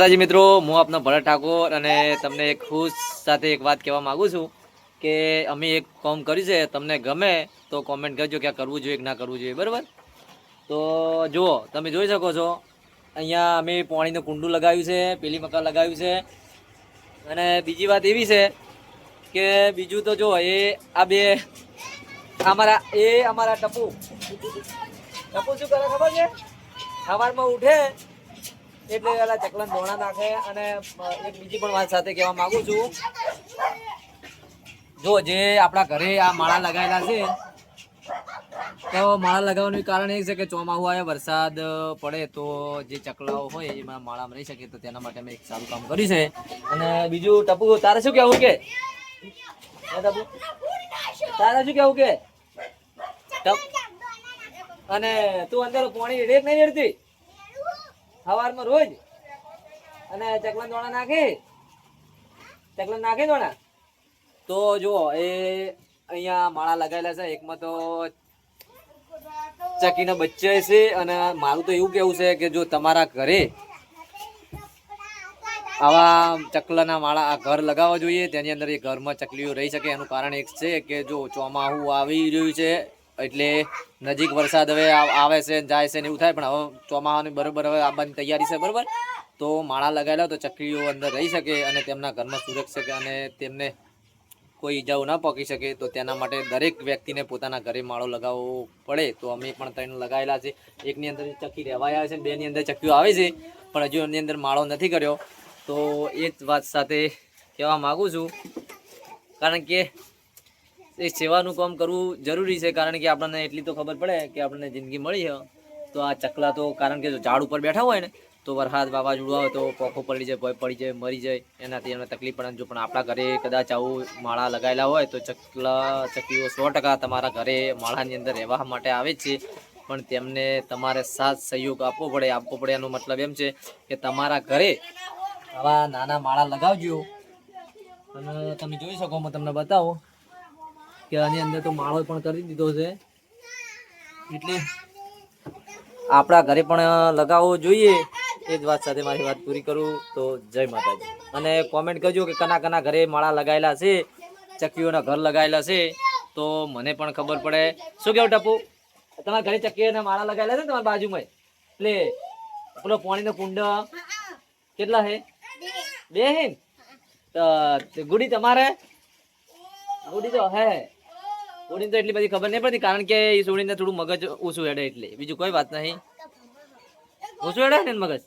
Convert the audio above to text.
માતાજી મિત્રો, હું આપનો ભરત ઠાકોર અને તમને એક ખુશ સાથે એક વાત કહેવા માગું છું કે અમે એક કોમ કર્યું છે, તમને ગમે તો કોમેન્ટ કરજો કે આ કરવું જોઈએ કે ના કરવું જોઈએ, બરાબર? તો જુઓ, તમે જોઈ શકો છો, અહીંયા અમે પાણીનું કુંડું લગાવ્યું છે, પેલી મકાન લગાવ્યું છે. અને બીજી વાત એવી છે કે બીજું તો જો, એ આ બે, અમારા, એ અમારા ટપુ. ટપુ શું કરે ખબર છે? સવારમાં ઉઠે એટલે પેલા ચકલન દોણા નાખે અને એક બીજી પણ વાત સાથે કહેવા માંગુ છું. જો જે આપણા ઘરે આ માળા લગાવેલા છે, તો માળા લગાવવાનું કારણ એ છે કે ચોમાહું આવે વરસાદ પડે તો જે ચકલાઓ હોય એમાં માળામાં રહી શકે તો તેના માટે અમે એક સારું કામ કર્યું છે. અને બીજું ટપુ, તારે શું કહેવું કે? ટપુ? તારે શું કહેવું કે? અને તું અંદર પાણી રેડ નહીં રેડતી? સવારમાં રોજ. અને ચકલન દોણા નાખી. ચકલન નાખી દોણા? તો જુઓ, એ અહીંયા માળા લગાવેલા છે. એકમાં તો ચકીના બચ્ચા છે અને મારું તો એવું કેવું છે કે જો તમારા ઘરે આવા ચકલાના માળા આ ઘર લગાવવા જોઈએ, તેની અંદર એ ઘરમાં ચકલીઓ રહી શકે. એનું કારણ એક છે કે જો ચોમાહું આવી રહ્યું છે એટલે નજીક વરસાદ હવે આવે છે જાય છે ને એવું થાય, પણ હવે ચોમાહાની બરોબર હવે આવવાની તૈયારી છે, બરોબર? તો માળા લગાવેલા તો ચકલીઓ અંદર રહી શકે અને તેમના ઘરમાં સુરક્ષ શકે અને તેમને કોઈ ઈજાઓ ના પહોંચી શકે, તો તેના માટે દરેક વ્યક્તિને પોતાના ઘરે માળો લગાવવો પડે. તો અમે પણ ત્રણ લગાવેલા છે. એકની અંદર ચક્કી રહેવાય આવે છે બેની અંદર ચક્કીઓ આવે છે, પણ હજુ એની અંદર માળો નથી કર્યો. તો એ જ વાત સાથે કહેવા માગું છું. કારણ કે એ સેવાનું કામ કરવું જરૂરી છે, કારણ કે આપણને એટલી તો ખબર પડે કે આપણને જિંદગી મળી છે તો આ ચકલા તો કારણ કે જો ઝાડ ઉપર બેઠા હોય ને, તો વરસાદ વાવાઝોડું આવે તો પોખો પડી જાય, ભોય પડી જાય, મરી જાય, એનાથી એમને તકલીફ પડે જો પણ આપણા ઘરે કદાચ આવું માળા લગાવેલા હોય તો ચકલા ચકલીઓ સો ટકા તમારા ઘરે માળાની અંદર રહેવા માટે આવે છે. પણ તેમને તમારે સાથ સહયોગ આપવો પડે આપવો પડે એનો મતલબ એમ છે કે તમારા ઘરે આવા નાના માળા લગાવજો. અને તમે જોઈ શકો, હું તમને બતાવો. કે આની અંદર તો માળો પણ કરી દીધો છે. એટલે આપણા ઘરે પણ લગાવવો જોઈએ. એ જ વાત સાથે મારી વાત પૂરી કરું તો જય માતાજી. અને કોમેન્ટ કરજો કે કના કના ઘરે માળા લગાવેલા છે ચક્કીઓના ઘર લગાવેલા છે, તો મને પણ ખબર પડે. શું કેવું ટપુ? તમારા ઘરે ચક્કીઓના માળા લગાવેલા છે તમારી બાજુમાં એટલે પેલો પાણીનો કુંડ કેટલા છે બે હે? ગુડી તમારે? ગુડી તો હે. ગુડીને તો એટલી બધી ખબર નહીં પડતી કારણ કે એ સોડીને થોડું મગજ ઓછું હેડે એટલે. બીજું કોઈ વાત નહીં. ઓછું હેડે ને મગજ.